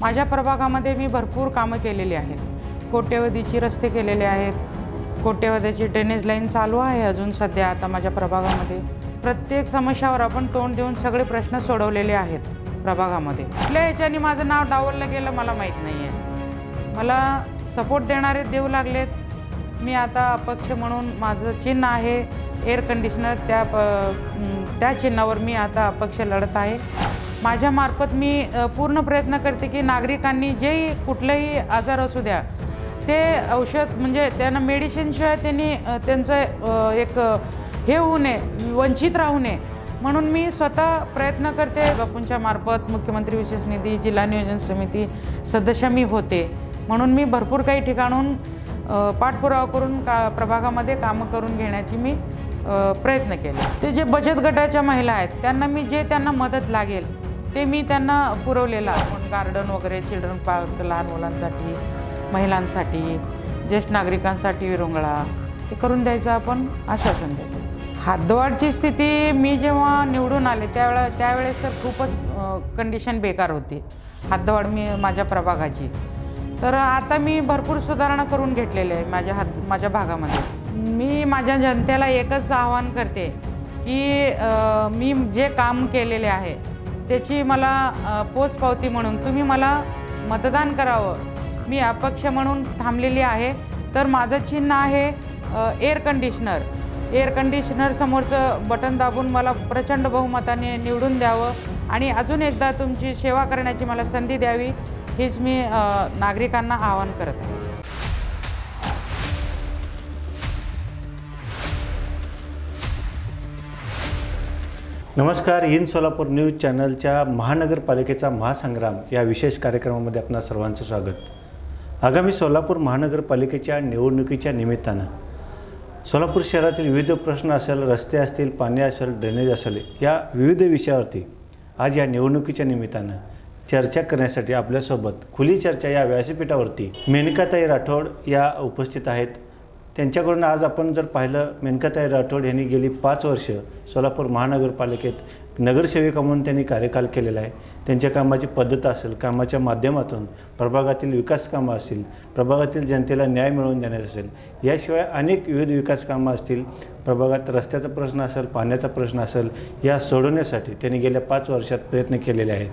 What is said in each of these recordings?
माझ्या प्रभागामध्ये मी भरपूर कामं केलेली आहेत. कोट्यवधीची रस्ते केलेले आहेत. कोट्यवधीची ड्रेनेज लाईन चालू आहे अजून सध्या आता माझ्या प्रभागामध्ये. प्रत्येक समस्यावर आपण तोंड देऊन सगळे प्रश्न सोडवलेले आहेत प्रभागामध्ये. कुठल्या याच्याने माझं नाव डावललं गेलं मला माहीत नाही आहे मला सपोर्ट देणारे देऊ लागलेत. मी आता अपक्ष म्हणून माझं चिन्ह आहे. एअर कंडिशनर त्या प त्या चिन्हावर मी आता अपक्ष लढत आहे. माझ्यामार्फत मी पूर्ण प्रयत्न करते की नागरिकांनी जे कुठलेही आजार असू द्या ते औषध म्हणजे त्यांना मेडिसिनशिवाय त्यांनी त्यांचं एक हे होऊ नये वंचित राहू नये. म्हणून मी स्वतः प्रयत्न करते बापूंच्या मार्फत मुख्यमंत्री विशेष निधी जिल्हा नियोजन समिती सदस्य मी होते. म्हणून मी भरपूर काही ठिकाणून पाठपुरावा करून का प्रभागामध्ये कामं करून घेण्याची मी प्रयत्न केले. ते जे बचत गटाच्या महिला आहेत त्यांना मी जे त्यांना मदत लागेल ते मी त्यांना पुरवलेलं आहे. गार्डन वगैरे चिल्ड्रन पार्क लहान मुलांसाठी महिलांसाठी ज्येष्ठ नागरिकांसाठी विरंगळा ते करून द्यायचं आपण आश्वासन देतो. हातदवाडची स्थिती मी जेव्हा निवडून आले त्यावेळा त्यावेळेस तर खूपच कंडिशन बेकार होती. हातदवाड मी माझ्या प्रभागाची. तर आता मी भरपूर सुधारणा करून घेतलेले आहे माझ्या हात माझ्या भागामध्ये. मी माझ्या जनतेला एकच आवाहन करते की मी जे काम केलेले आहे त्याची मला पोचपावती म्हणून तुम्ही मला मतदान करावं. मी अपक्ष म्हणून थांबलेली आहे. तर माझं चिन्ह आहे एअर कंडिशनर एअर कंडिशनर समोरचं बटन दाबून मला प्रचंड बहुमताने निवडून द्यावं आणि अजून एकदा तुमची सेवा करण्याची मला संधी द्यावी हेच मी नागरिकांना आवाहन करत आहे. नमस्कार इन सोलापूर न्यूज चॅनलच्या महानगरपालिकेचा महासंग्राम या विशेष कार्यक्रमामध्ये आपणा सर्वांचं स्वागत. आगामी सोलापूर महानगरपालिकेच्या निवडणुकीच्या निमित्तानं सोलापूर शहरातील विविध प्रश्न असेल रस्ते असतील पाणी असेल ड्रेनेज असेल या विविध विषयावरती आज या निवडणुकीच्या निमित्तानं चर्चा करण्यासाठी आपल्यासोबत खुली चर्चा या व्यासपीठावरती मेनकाताई राठोड या उपस्थित आहेत. त्यांच्याकडून आज आपण जर पाहिलं मेनकाताई राठोड यांनी गेली पाच वर्ष सोलापूर महानगरपालिकेत नगरसेविका म्हणून त्यांनी कार्यकाल केलेला आहे. त्यांच्या कामाची पद्धत असेल कामाच्या माध्यमातून प्रभागातील विकास कामं असतील प्रभागातील जनतेला न्याय मिळवून देण्यात असेल याशिवाय अनेक विविध विकास कामं असतील प्रभागात रस्त्याचा प्रश्न असेल पाण्याचा प्रश्न असेल या सोडवण्यासाठी त्यांनी गेल्या पाच वर्षात प्रयत्न केलेले आहेत.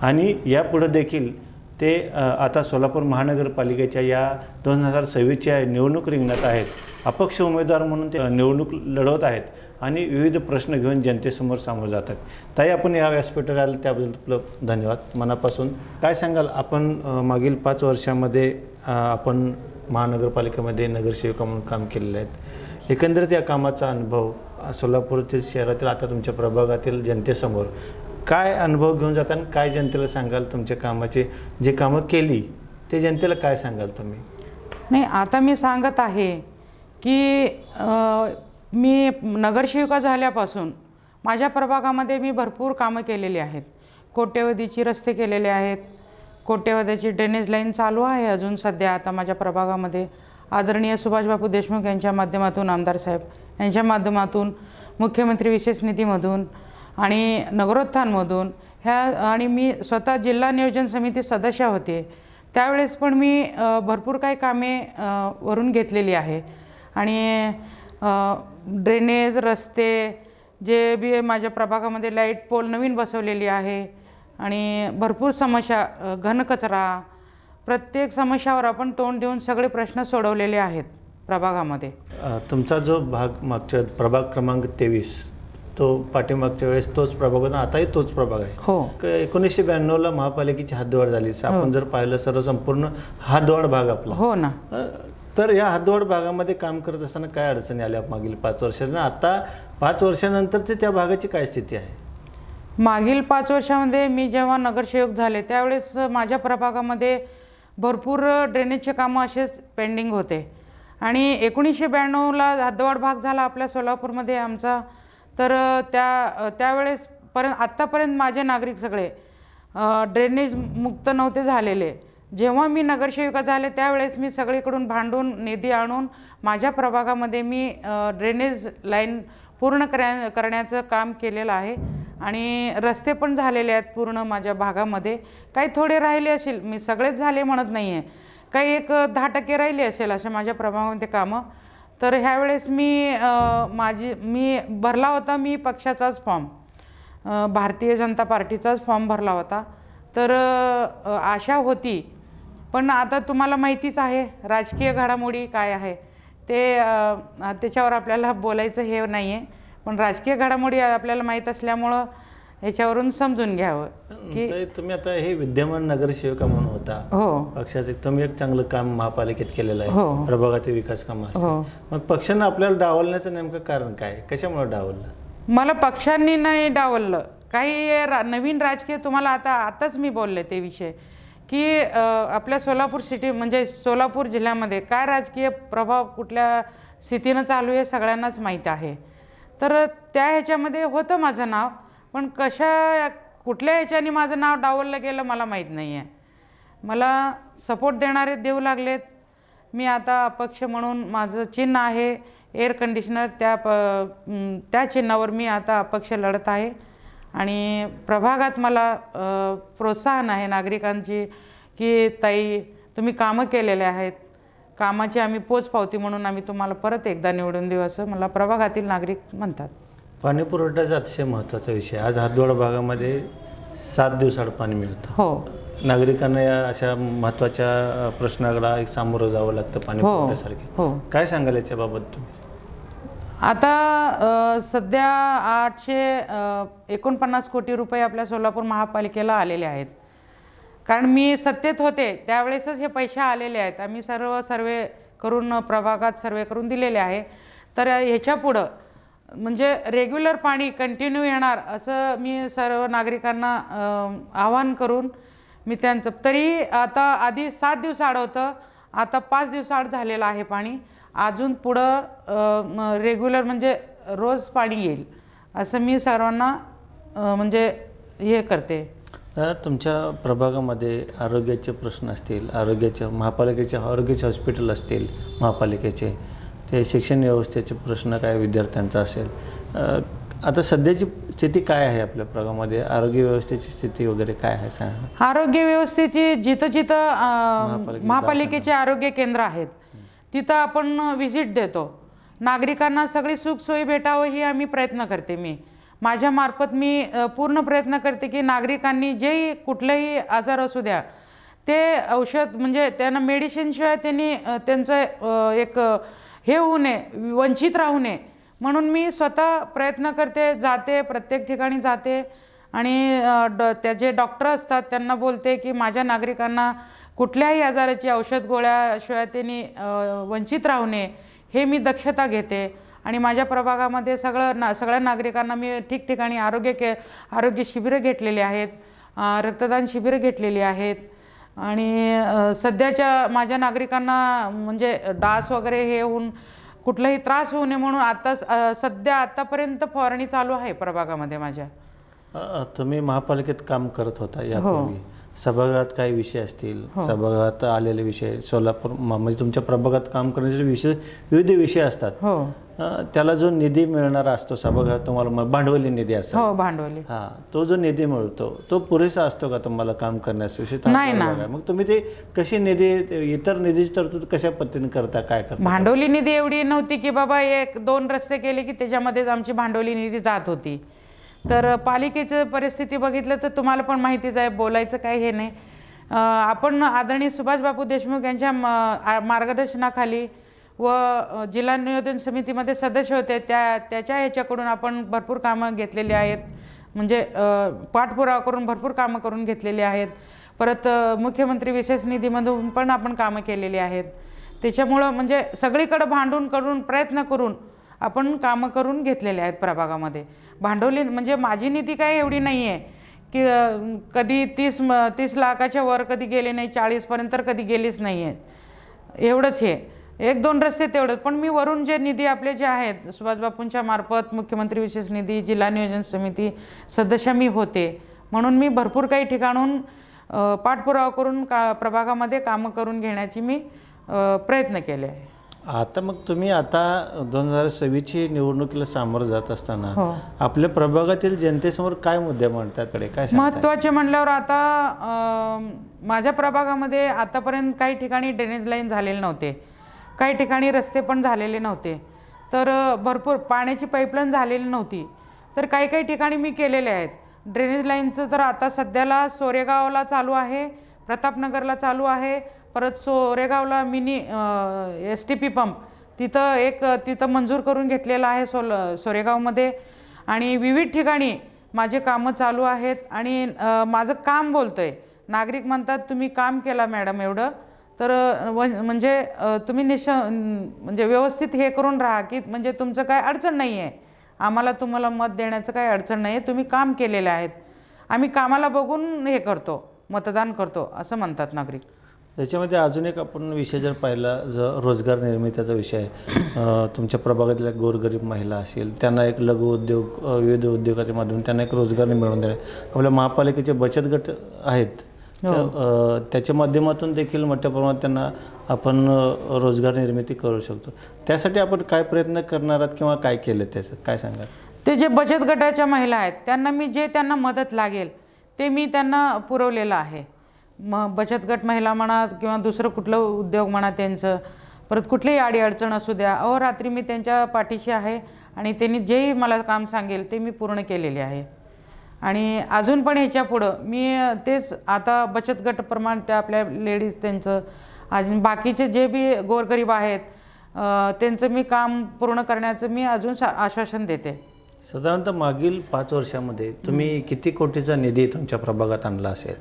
आणि यापुढं देखील ते आता सोलापूर महानगरपालिकेच्या या दोन हजार सव्वीसच्या निवडणूक रिंगणात आहेत. अपक्ष उमेदवार म्हणून ते निवडणूक लढवत आहेत आणि विविध प्रश्न घेऊन जनतेसमोर सामोरं जात आहेत. ताई आपण या व्यासपीठावर आलं त्याबद्दल आपलं धन्यवाद. मनापासून काय सांगाल? आपण मागील पाच वर्षामध्ये आपण महानगरपालिकेमध्ये नगरसेविका म्हणून काम केलेलं आहेत. एकंदरीत या कामाचा अनुभव सोलापूरतील शहरातील आता तुमच्या प्रभागातील जनतेसमोर काय अनुभव घेऊन जाता आणि काय जनतेला सांगाल तुमच्या कामाचे? जे कामं केली ते जनतेला काय सांगाल तुम्ही? नाही आता मी सांगत आहे की मी नगरसेविका झाल्यापासून माझ्या प्रभागामध्ये मी भरपूर कामं केलेली आहेत. कोट्यवधीची रस्ते केलेले आहेत. कोट्यवधीची ड्रेनेज लाईन चालू आहे अजून सध्या आता माझ्या प्रभागामध्ये. आदरणीय सुभाषबाबू देशमुख यांच्या माध्यमातून आमदार साहेब यांच्या माध्यमातून मुख्यमंत्री विशेष निधीमधून आणि नगरोत्थानमधून ह्या आणि मी स्वतः जिल्हा नियोजन समिती सदस्य होते. त्यावेळेस पण मी भरपूर काही कामे वरून घेतलेली आहे. आणि ड्रेनेज रस्ते जे बी माझ्या प्रभागामध्ये लाइट पोल नवीन बसवलेली आहे. आणि भरपूर समस्या घनकचरा प्रत्येक समस्यावर आपण तोंड देऊन सगळे प्रश्न सोडवलेले आहेत प्रभागामध्ये. तुमचा जो भाग मागच्या प्रभाग क्रमांक तेवीस तो पाठीमागच्या वेळेस तोच प्रभाग होता आताही तोच प्रभाग आहे. हो. एकोणीसशे ब्याण्णवला महापालिकेची हद्दवाढ झाली. आपण जर पाहिलं सर्व संपूर्ण हद्दवाढ भाग आपला. हो ना. तर या हद्दवाढ भागामध्ये काम करत असताना काय अडचणी आल्या मागील पाच वर्षांना? आता पाच वर्षानंतरची त्या भागाची काय स्थिती आहे? मागील पाच वर्षामध्ये मी जेव्हा नगरसेवक झाले त्यावेळेस माझ्या प्रभागामध्ये भरपूर ड्रेनेजचे कामं असेच पेंडिंग होते. आणि एकोणीसशे ब्याण्णवला हद्दवाढ भाग झाला आपल्या सोलापूरमध्ये आमचा. तर त्या त्यावेळेस पर्यंत आत्तापर्यंत माझे नागरिक सगळे ड्रेनेज मुक्त नव्हते झालेले. जेव्हा मी नगरसेविका झाले त्यावेळेस मी सगळीकडून भांडून निधी आणून माझ्या प्रभागामध्ये मी ड्रेनेज लाईन पूर्ण करा करण्याचं काम केलेलं आहे. आणि रस्ते पण झालेले आहेत पूर्ण माझ्या भागामध्ये. काही थोडे राहिले असेल मी सगळेच झाले म्हणत नाही आहे काही एक दहा टक्के राहिले असेल अशा माझ्या प्रभागामध्ये कामं. तर ह्यावेळेस मी माझी मी भरला होता मी पक्षाचाच फॉर्म भारतीय जनता पार्टीचाच फॉर्म भरला होता. तर आशा होती. पण आता तुम्हाला माहितीच आहे राजकीय घडामोडी काय आहे. ते त्याच्यावर आपल्याला बोलायचं हे नाही आहे पण राजकीय घडामोडी आपल्याला माहीत असल्यामुळं ह्याच्यावरून समजून घ्यावं की तुम्ही आता हे विद्यमान नगरसेविका म्हणून होता. हो. पक्षाचे तुम्ही एक चांगलं काम महापालिकेत केलेलं हो. आहे प्रभागातील विकास कामं. हो. मग पक्षानं आपल्याला डावलण्याचं नेमकं कारण काय? कशामुळे डावललं? मला पक्षांनी नाही डावललं. काही रा नवीन राजकीय तुम्हाला आता आताच मी बोलले ते विषय. की अ, आपल्या सोलापूर सिटी म्हणजे सोलापूर जिल्ह्यामध्ये काय राजकीय प्रभाव कुठल्या स्थितीनं चालू आहे सगळ्यांनाच माहीत आहे. तर त्या ह्याच्यामध्ये होतं माझं नाव. पण कशा कुठल्या ह्याच्याने माझं नाव डावललं गेलं मला माहीत नाही आहे मला सपोर्ट देणारे देऊ लागलेत. मी आता अपक्ष म्हणून माझं चिन्ह आहे. एअर कंडिशनर त्या प त्या चिन्हावर मी आता अपक्ष लढत आहे. आणि प्रभागात मला प्रोत्साहन आहे नागरिकांची की ताई तुम्ही कामं केलेले आहेत. कामाची आम्ही पोचपावती म्हणून आम्ही तुम्हाला परत एकदा निवडून देऊ असं मला प्रभागातील नागरिक म्हणतात. पाणी पुरवठ्याचा अतिशय महत्त्वाचा विषय. आज हातदोड भागामध्ये सात दिवसाआड पाणी मिळतं. हो. नागरिकांना या अशा महत्त्वाच्या प्रश्नाकडे एक सामोरं जावं लागतं पाणी हो पुरवठ्यासारखे हो. काय सांगाल याच्याबाबत तुम्ही? आता अ, सध्या आठशे अ, एकोणपन्नास कोटी रुपये आपल्या सोलापूर महापालिकेला आलेले आहेत. कारण मी सत्तेत होते त्यावेळेसच हे पैसे आलेले आहेत. आम्ही सर्व सर्वे करून प्रभागात सर्वे करून दिलेले आहे. तर ह्याच्या पुढं म्हणजे रेग्युलर पाणी कंटिन्यू येणार असं मी सर्व नागरिकांना आवाहन करून मी त्यांचं. तरी आता आधी सात दिवसाआड होतं आता पाच दिवसाआड झालेलं आहे पाणी. अजून पुढं रेग्युलर म्हणजे रोज पाणी येईल असं मी सर्वांना म्हणजे हे करते. तर तुमच्या प्रभागामध्ये आरोग्याचे प्रश्न असतील आरोग्याच्या महापालिकेचे आरोग्याचे हॉस्पिटल असतील महापालिकेचे ते शिक्षण व्यवस्थेचे प्रश्न काय विद्यार्थ्यांचा असेल? आता सध्याची स्थिती काय आहे आपल्या प्रभागामध्ये आरोग्य व्यवस्थेची स्थिती वगैरे काय आहे सांगा आरोग्य व्यवस्थेची जिथं जिथं महापालिकेचे आरोग्य केंद्र आहेत तिथं आपण व्हिजिट देतो. नागरिकांना सगळी सुखसोयी भेटावं ही आम्ही प्रयत्न करते मी. माझ्या मार्फत मी पूर्ण प्रयत्न करते की नागरिकांनी जेही कुठलेही आजार असू द्या ते औषध म्हणजे त्यांना मेडिसिनशिवाय त्यांनी त्यांचं एक हे होऊ नये वंचित राहू नये. म्हणून मी स्वतः प्रयत्न करते जाते प्रत्येक ठिकाणी जाते. आणि ड त्याचे डॉक्टर असतात त्यांना बोलते की माझ्या नागरिकांना कुठल्याही आजाराची औषध गोळ्याशिवाय त्यांनी वंचित राहू नये हे मी दक्षता घेते. आणि माझ्या प्रभागामध्ये सगळं ना सगळ्या नागरिकांना मी ठिकठिकाणी आरोग्य के आरोग्य शिबिरं घेतलेली आहेत रक्तदान शिबिरं घेतलेली आहेत. आणि सध्याच्या माझ्या नागरिकांना म्हणजे डास वगैरे हे होऊन कुठलाही त्रास होऊ नये म्हणून आता सध्या आत्तापर्यंत फवारणी चालू आहे प्रभागामध्ये माझ्या. तुम्ही महापालिकेत काम करत होता यापूर्वी. सभागृहात काही विषय असतील सभागृहात आलेले विषय सोलापूर म्हणजे तुमच्या प्रभागात काम करण्याचे विषय विविध विषय असतात. हो. त्याला जो निधी मिळणारा असतो सभागृहात तुम्हाला भांडवली निधी असतो हो भांडवली. हा तो जो निधी मिळतो तो पुरेसा असतो का तुम्हाला काम करण्यास विषय? नाही ना. मग तुम्ही ते कशी निधी इतर निधीची तरतूद कशा पद्धतीने करता काय करता? भांडवली निधी एवढी नव्हती की बाबा एक दोन रस्ते केले की त्याच्यामध्येच आमची भांडवली निधी जात होती. तर पालिकेचं परिस्थिती बघितलं तर तुम्हाला पण माहितीच आहे बोलायचं काही हे नाही. आपण आदरणीय सुभाषबाबू देशमुख यांच्या म- मार्गदर्शनाखाली व जिल्हा नियोजन समितीमध्ये सदस्य होते त्या त्याच्या ह्याच्याकडून आपण भरपूर कामं घेतलेली आहेत. म्हणजे पाठपुरावा करून भरपूर कामं करून घेतलेली आहेत. परत मुख्यमंत्री विशेष निधीमधून पण आपण कामं केलेली आहेत. त्याच्यामुळं म्हणजे सगळीकडं भांडून करून प्रयत्न करून आपण कामं करून घेतलेले आहेत प्रभागामध्ये. भांडवली म्हणजे माझी निधी काय एवढी नाही आहे की कधी तीस म तीस लाखाच्या वर कधी गेले नाही चाळीसपर्यंत तर कधी गेलीच नाही आहे एवढंच हे. एक दोन रस्ते तेवढंच पण मी वरून जे निधी आपले जे आहेत सुभाषबापूंच्या मार्फत मुख्यमंत्री विशेष निधी जिल्हा नियोजन समिती सदस्य मी होते. म्हणून मी भरपूर काही ठिकाणून पाठपुरावा करून का प्रभागामध्ये कामं करून घेण्याची मी प्रयत्न केले. आहे आता मग तुम्ही आता दोन हजार सव्वीसची निवडणुकीला सामोरं जात असताना हो. आपल्या प्रभागातील जनतेसमोर काय मुद्दे मांडताकडे काय सांगताय? महत्त्वाचे म्हणल्यावर आता अं, माझ्या प्रभागामध्ये आतापर्यंत काही ठिकाणी ड्रेनेज लाईन झालेले नव्हते. काही ठिकाणी रस्ते पण झालेले नव्हते. तर अं, भरपूर पाण्याची पाईपलाईन झालेली नव्हती. तर काही काही ठिकाणी मी केलेले आहेत. ड्रेनेज लाईनचं तर आता सध्याला सोरेगावला चालू आहे प्रतापनगरला चालू आहे परत सोरेगावला mini S T P pump तिथं एक तिथं मंजूर करून घेतलेलं आहे सोल सोरेगावमध्ये. आणि विविध ठिकाणी माझे कामं चालू आहेत आणि माझं काम बोलतं आहे नागरिक म्हणतात तुम्ही काम केला मॅडम एवढं तर व म्हणजे तुम्ही निश म्हणजे व्यवस्थित हे करून राहा की म्हणजे तुमचं काय अडचण नाही आहे आम्हाला तुम्हाला मत देण्याचं काही अडचण नाही आहे तुम्ही काम केलेले आहेत. आम्ही कामाला बघून हे करतो मतदान करतो असं म्हणतात नागरिक. त्याच्यामध्ये अजून एक आपण विषय जर पाहिला जो रोजगार निर्मितीचा विषय आहे. तुमच्या प्रभागातल्या गोरगरीब महिला असेल त्यांना एक लघु उद्योग विविध उद्योगाच्या माध्यमातून त्यांना एक रोजगार मिळवून देणे. आपल्या महापालिकेचे बचत गट आहेत. हो. त्याच्या माध्यमातून देखील मोठ्या प्रमाणात त्यांना आपण रोजगार निर्मिती करू शकतो. त्यासाठी आपण काय प्रयत्न करणार आहात किंवा काय केलं त्याचं? काय सांगाल? ते जे बचत गटाच्या महिला आहेत त्यांना मी जे त्यांना मदत लागेल ते मी त्यांना पुरवलेलं आहे. मग बचत गट महिला म्हणा किंवा दुसरं कुठलं उद्योग म्हणा त्यांचं परत कुठलीही अडीअडचण असू द्या. अहोरात्री मी त्यांच्या पाठीशी आहे आणि त्यांनी जेही मला काम सांगेल ते मी पूर्ण केलेले आहे. आणि अजून पण ह्याच्या पुढं मी तेच आता बचत गट प्रमाण त्या आपल्या लेडीज त्यांचं अजून बाकीचे जे बी गोरगरीब आहेत त्यांचं मी काम पूर्ण करण्याचं मी अजून आश्वासन देते. साधारणतः मागील पाच वर्षामध्ये तुम्ही किती कोटीचा निधी तुमच्या प्रभागात आणला असेल?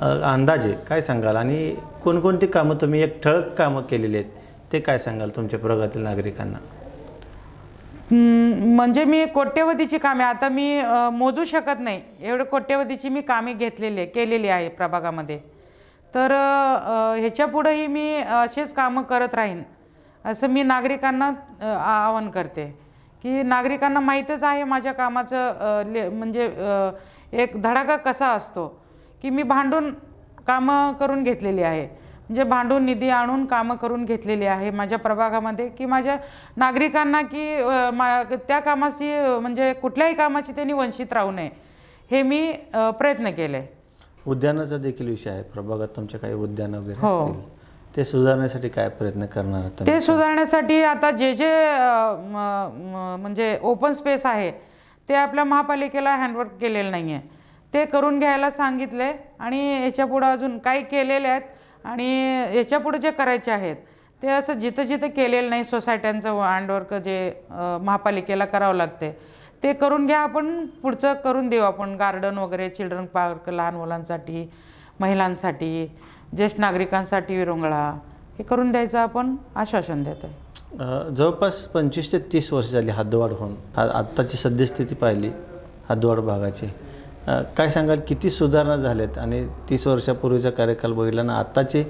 अंदाजे काय सांगाल? आणि कोणकोणती कामं तुम्ही एक ठळक कामं केलेली आहेत ते काय सांगाल तुमच्या प्रभागातील नागरिकांना? म्हणजे मी कोट्यवधीची कामे आता मी मोजू शकत नाही. एवढं कोट्यवधीची मी कामे घेतलेली केलेली आहे प्रभागामध्ये. तर ह्याच्यापुढंही मी असेच कामं करत राहीन असं मी नागरिकांना आवाहन करते. की नागरिकांना माहीतच आहे माझ्या कामाचं ले म्हणजे एक धडाका कसा असतो. की मी भांडून कामं करून घेतलेली आहे. म्हणजे भांडून निधी आणून कामं करून घेतलेली आहे माझ्या प्रभागामध्ये की माझ्या नागरिकांना की मा त्या कामाची अ, म्हणजे कुठल्याही कामाची त्यांनी वंचित राहू नये. हे मी प्रयत्न केले. उद्यानाचा देखील विषय आहे. प्रभागात तुमचे काही उद्यानं वगैरे हो. ते सुधारण्यासाठी काय प्रयत्न करणार? ते सुधारण्यासाठी आता जे जे म्हणजे ओपन स्पेस आहे ते आपल्या महापालिकेला हँडवर्क केलेलं नाही आहे ते करून घ्यायला सांगितले आणि याच्यापुढं अजून काही केलेले आहेत आणि याच्यापुढं जे करायचे आहेत ते असं जिथं जिथं केलेलं नाही सोसायट्यांचं हँडवर्क जे महापालिकेला करावं लागते ते करून घ्या आपण पुढचं करून देऊ आपण गार्डन वगैरे चिल्ड्रन पार्क लहान मुलांसाठी महिलांसाठी ज्येष्ठ नागरिकांसाठी विरंगळा हे करून द्यायचं आपण आश्वासन देत आहे जवळपास पंचवीस ते तीस वर्ष झाली हद्दवाढ होऊन आ- आत्ताची सद्यस्थिती पाहिली हद्दवाढ भागाची. काय सांगाल? किती सुधारणा झाल्यात? आणि तीस वर्षापूर्वीचा कार्यकाल बघितला ना आत्ताची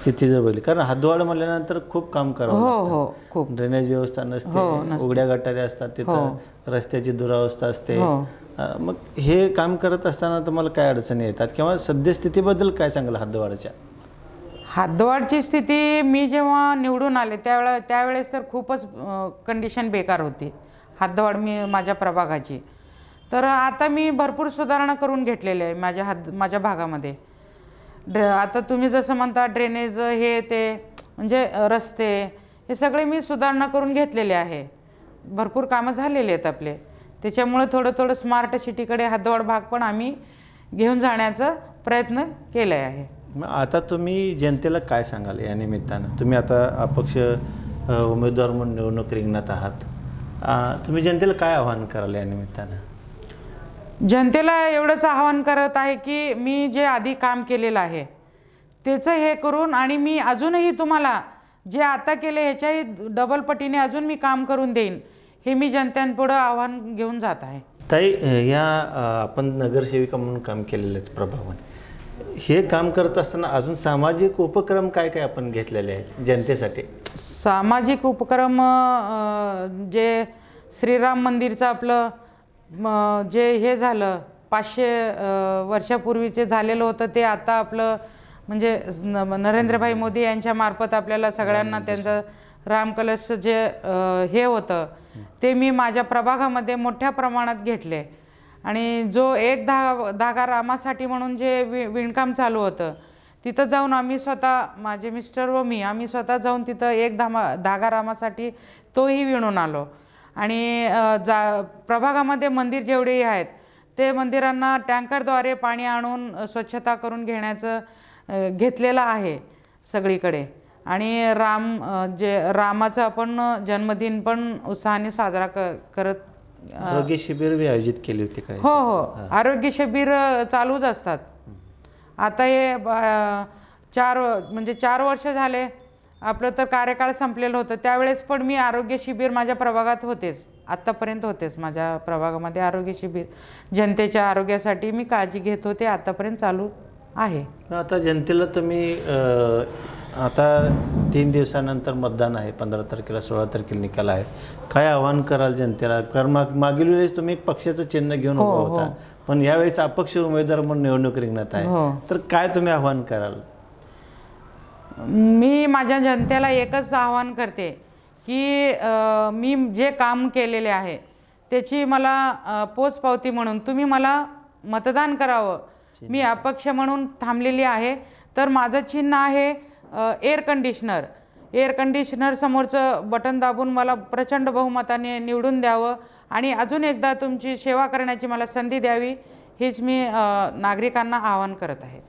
स्थिती जर बघितली कारण हद्दवाढ म्हणल्यानंतर खूप काम करावं हो. हो खूप. ड्रेनेज व्यवस्था नसते हो. उघड्या गटारे असतात तिथं रस्त्याची दुरावस्था असते. हो. मग हे काम करत असताना तुम्हाला काय अडचणी येतात? किंवा सद्यस्थितीबद्दल काय सांगाल हद्दवाढच्या हद्दवाढची स्थिती मी जेव्हा निवडून आले त्यावेळे त्यावेळेस तर खूपच कंडिशन बेकार होती. हद्दवाढ मी माझ्या प्रभागाची. तर आता मी भरपूर सुधारणा करून घेतलेली आहे माझ्या हात माझ्या भागामध्ये. ड्रे आता तुम्ही जसं म्हणता ड्रेनेज हे ते म्हणजे रस्ते हे सगळे मी सुधारणा करून घेतलेले आहे. भरपूर कामं झालेली आहेत आपले. त्याच्यामुळे थोडं थोडं स्मार्ट सिटीकडे हद्दवाढ भाग पण आम्ही घेऊन जाण्याचा प्रयत्न केला आहे. मग आता तुम्ही जनतेला काय सांगाल या निमित्तानं? तुम्ही आता अपक्ष उमेदवार म्हणून निवडणूक रिंगणात आहात. तुम्ही जनतेला काय आव्हान कराल या निमित्तानं? जनतेला एवढंच आवाहन करत आहे की मी जे आधी काम केलेलं आहे त्याचं हे करून आणि मी अजूनही तुम्हाला जे आता केले ह्याच्याही डबल पटीने अजून मी काम करून देईन हे मी जनतेपुढं आव्हान घेऊन जात आहे. ताई या आपण नगरसेविका म्हणून काम केलेलंच प्रभावाने हे काम करत असताना अजून सामाजिक उपक्रम काय काय आपण घेतलेले आहेत जनतेसाठी? सामाजिक उपक्रम जे श्रीराम मंदिरचं आपलं म, जे हे झालं पाचशे वर्षापूर्वीचे झालेलं होतं ते आता आपलं म्हणजे न- नरेंद्रभाई मोदी यांच्या मार्फत आपल्याला सगळ्यांना त्यांचं रामकलशचं जे हे होतं ते मी माझ्या प्रभागामध्ये मोठ्या प्रमाणात घेतले. आणि जो एक धा धागा रामासाठी म्हणून जे वि विणकाम चालू होतं तिथं जाऊन आम्ही स्वतः माझे मिस्टर व मी आम्ही स्वतः जाऊन तिथं एक धामा धागा रामासाठी तोही विणून आलो. आणि जा प्रभागामध्ये मंदिर जेवढेही आहेत ते मंदिरांना टँकरद्वारे पाणी आणून स्वच्छता करून घेण्याचं घेतलेलं आहे सगळीकडे. आणि राम जे रामाचा आपण जन्मदिन पण उत्साहाने साजरा क करत आरोग्य शिबिर आयोजित केली होती काय? हो हो. आरोग्य शिबिर चालूच असतात. आता हे चार म्हणजे चार वर्ष झाले आपलं तर कार्यकाळ संपलेलं होतं. त्यावेळेस पण मी आरोग्य शिबिर माझ्या प्रभागात होतेच. आत्तापर्यंत होतेच माझ्या प्रभागामध्ये आरोग्य शिबिर. जनतेच्या आरोग्यासाठी मी काळजी घेत होते. आत्तापर्यंत चालू आहे. आता जनतेला तुम्ही आता तीन दिवसानंतर मतदान आहे. पंधरा तारखेला सोळा तारखेला निकाल आहे. काय आव्हान कराल जनतेला? कारण माग मागील वेळेस तुम्ही पक्षाचं चिन्ह घेऊन हो, उभा हो. होता. पण यावेळेस अपक्ष उमेदवार म्हणून निवडणूक रिंगणात आहे. हो. तर काय तुम्ही आव्हान कराल? माझ्या जनतेला एकच आवाहन करते की मी जे काम केलेले आहे त्याची मला पोचपावती म्हणून तुम्ही मला मतदान करावं. मी अपक्ष म्हणून थांबलेली आहे. तर माझं चिन्ह आहे एअर कंडिशनर एअर कंडिशनर समोरचं बटन दाबून मला प्रचंड बहुमताने निवडून द्यावं आणि अजून एकदा तुमची सेवा करण्याची मला संधी द्यावी हीच मी नागरिकांना आवाहन करत आहे.